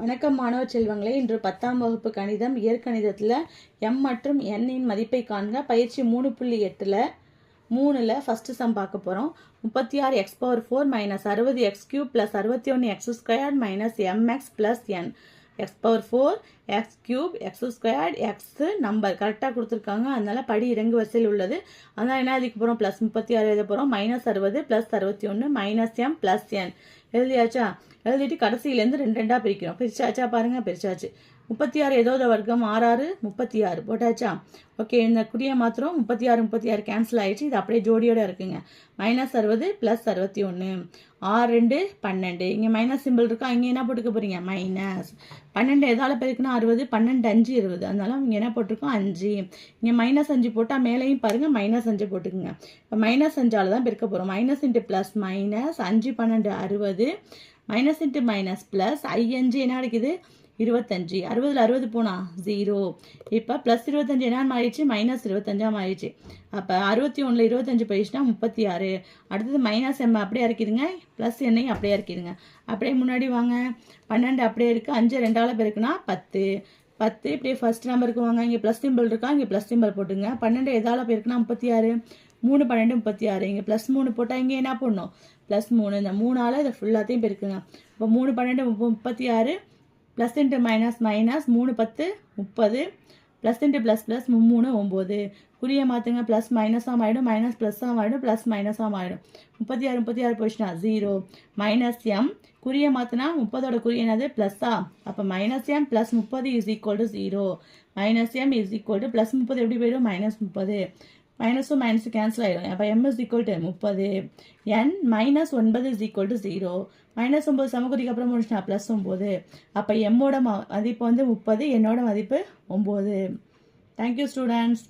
வணக்கம் மாணவ செல்வங்களே இன்று பத்தாம் வகுப்பு கணிதம் இயற்கணிதத்தில் எம் மற்றும் எண்ணின் மதிப்பை காண்க. பயிற்சி மூணு புள்ளி எட்டில் மூணில் ஃபஸ்ட்டு சம் பார்க்க போகிறோம் முப்பத்தி ஆறு எக்ஸ் பவர் ஃபோர் மைனஸ் அறுபது எக்ஸ் கியூப் ப்ளஸ் அறுபத்தி ஒன்று x squared minus m x plus n x power four x cube x squared x number கரெக்டாக கொடுத்துருக்காங்க. அதனால் படி இறங்கு வரிசையில் உள்ளது. அதனால் என்ன அதுக்கு போகிறோம் ப்ளஸ் முப்பத்தி ஆறு எழுத போகிறோம் மைனஸ் அறுபது ப்ளஸ் அறுபத்தி ஒன்று மைனஸ் எம் ப்ளஸ் என் எழுதியாச்சா? எழுதிட்டு கடைசியிலேருந்து ரெண்டு ரெண்டாக பிரிக்கிறோம். பிரிச்சாச்சா பாருங்கள் பிரிச்சாச்சு. முப்பத்தி ஆறு ஏதோத வர்க்கம் ஆறு ஆறு முப்பத்தி ஆறு போட்டாச்சா? ஓகே இந்த குறியை மாத்திரம் முப்பத்தி ஆறு முப்பத்தி ஆறு கேன்சல் ஆகிடுச்சு இது அப்படியே ஜோடியோட இருக்குங்க. மைனஸ் அறுபது ப்ளஸ் அறுபத்தி ஒன்று ஆறு ரெண்டு பன்னெண்டு. இங்கே மைனஸ் சிம்பிள் இருக்கா? இங்கே என்ன போட்டுக்க போகிறீங்க மைனஸ் பன்னெண்டு எதால் பெருக்குன்னா அறுபது பன்னெண்டு அஞ்சு இருபது. அதனால இங்கே என்ன போட்டிருக்கோம்? அஞ்சு. இங்கே மைனஸ் அஞ்சு போட்டால் மேலேயும் பாருங்கள் மைனஸ் அஞ்சு போட்டுக்குங்க. இப்போ மைனஸ் அஞ்சால் தான் பெருக்க போகிறோம் மைனஸ் இன்ட்டு ப்ளஸ் மைனஸ் அஞ்சு பன்னெண்டு அறுபது. மைனஸ் இன்ட்டு மைனஸ் ப்ளஸ் ஐயஞ்சு என்ன கிடைக்குது இருபத்தஞ்சு. அறுபதில் அறுபது போனா ஜீரோ இப்போ ப்ளஸ் இருபத்தஞ்சு என்னான்னு ஆயிடுச்சு மைனஸ் இருபத்தஞ்சாம் ஆயிடுச்சு அப்போ அறுபத்தி ஒன்றில் இருபத்தஞ்சு போயிடுச்சுன்னா முப்பத்தி ஆறு. அடுத்தது மைனஸ் எம் அப்படியே இறக்கிடுங்க ப்ளஸ் எண்ணையும் அப்படியே இறக்கிடுங்க. அப்படியே முன்னாடி வாங்க. பன்னெண்டு அப்படியே இருக்குது அஞ்சு ரெண்டாவில் பெருக்குன்னா பத்து. பத்து இப்படியே ஃபஸ்ட் நம்பருக்கு வாங்க. இங்கே ப்ளஸ் சிம்பிள் இருக்கா? இங்கே ப்ளஸ் சிம்பிள் போட்டுங்க. பன்னெண்டு எதாவது பெருக்குன்னா முப்பத்தி ஆறு. மூணு பன்னெண்டு முப்பத்தி ஆறு. இங்கே ப்ளஸ் மூணு போட்டால் இங்கே என்ன பண்ணணும் ப்ளஸ் மூணு. இந்த மூணால் இதை ஃபுல்லாத்தையும் பெருக்குங்க. இப்போ மூணு பன்னெண்டு முப்ப- முப்பத்தி ஆறு. ப்ளஸ் இன்ட்டு மைனஸ் மைனஸ் மூணு பத்து முப்பது ப்ளஸ் இன்ட்டு ப்ளஸ் ப்ளஸ் மூணு ஒம்பது குறியை மாற்றுங்க ப்ளஸ் மைனஸாக ஆகிடும் மைனஸ் ப்ளஸ்ஸாக ஆகிடும் ப்ளஸ் மைனஸாக ஆகிடும் முப்பத்தி ஆறு முப்பத்தி ஆறு போயிடுச்சுனா ஜீரோ மைனஸ் எம் குறியை மாற்றினா முப்பதோட குறி என்னது? ப்ளஸ்ஸா அப்போ மைனஸ் எம் ப்ளஸ் முப்பது is equal to zero minus m is equal to plus முப்பது எப்படி போயிடும்? மைனஸ் முப்பது. மைனஸும் மைனஸ் கேன்சல் ஆகிடும் அப்போ எம் இஸ் ஈக்குவல் டு முப்பது. என் மைனஸ் ஒன்பது is equal to zero minus ஒம்பது சமக்குறிக்கு அப்புறம் முடிச்சுனா ப்ளஸ் ஒம்பது அப்போ எம்மோட ம- மதிப்பு வந்து முப்பது என்னோட மதிப்பு ஒம்பது தேங்க்யூ ஸ்டூடெண்ட்ஸ்